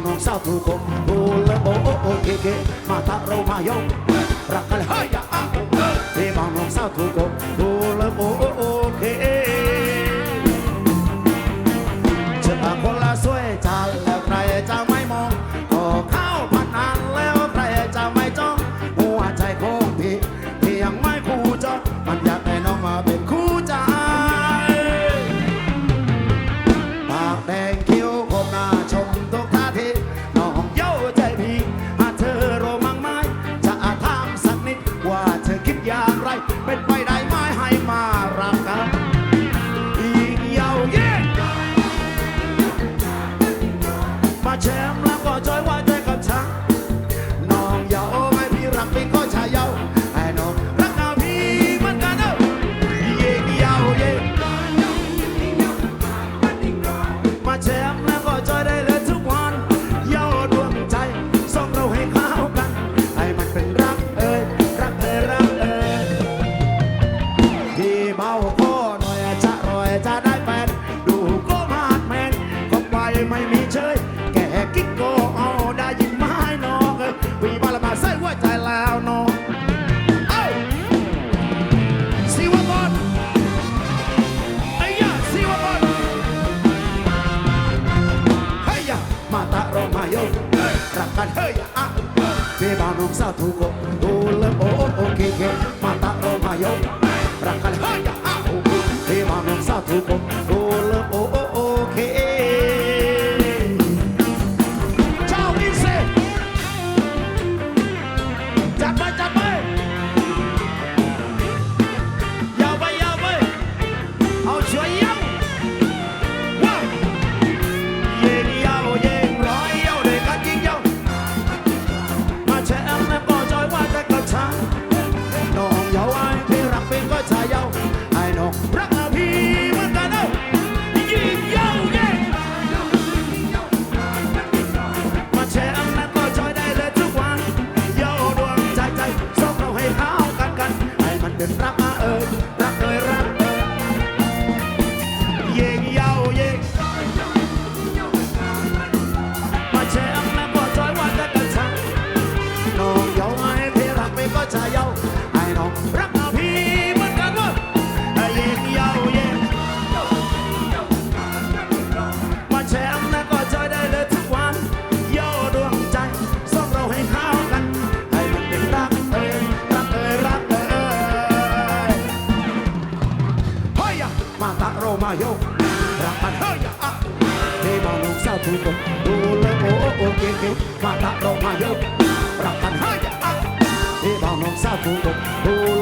non savu kumpula o o o keke mata roma yo rakal haya ako e manon savu ไม่มีเชยแก่กิ๊กโกเอาได้ยินไม้นอกเอ้ยวีบาลมาใส่หัวใจแล้วน้องเอ้าสีวบอลไอ้ยาสีวบอลเฮ้ยมาตะรองมาโยรักกันเฮ้ยอะวีบาลน้องสาธุโกดูเลโอโอเคเคมาตะรองมาโยรักกันเฮ้ยอะวีบาลน้องสาธุโก มาตะโรมาโยรักมันเฮ้ยอะเฮ้ยมาลูกสาวทุกคนดูแลโอ้โอเคเงมาตะโรมาโยรักมันเฮ้ยอะเฮ้ยมาลูกสาวทุกดูแล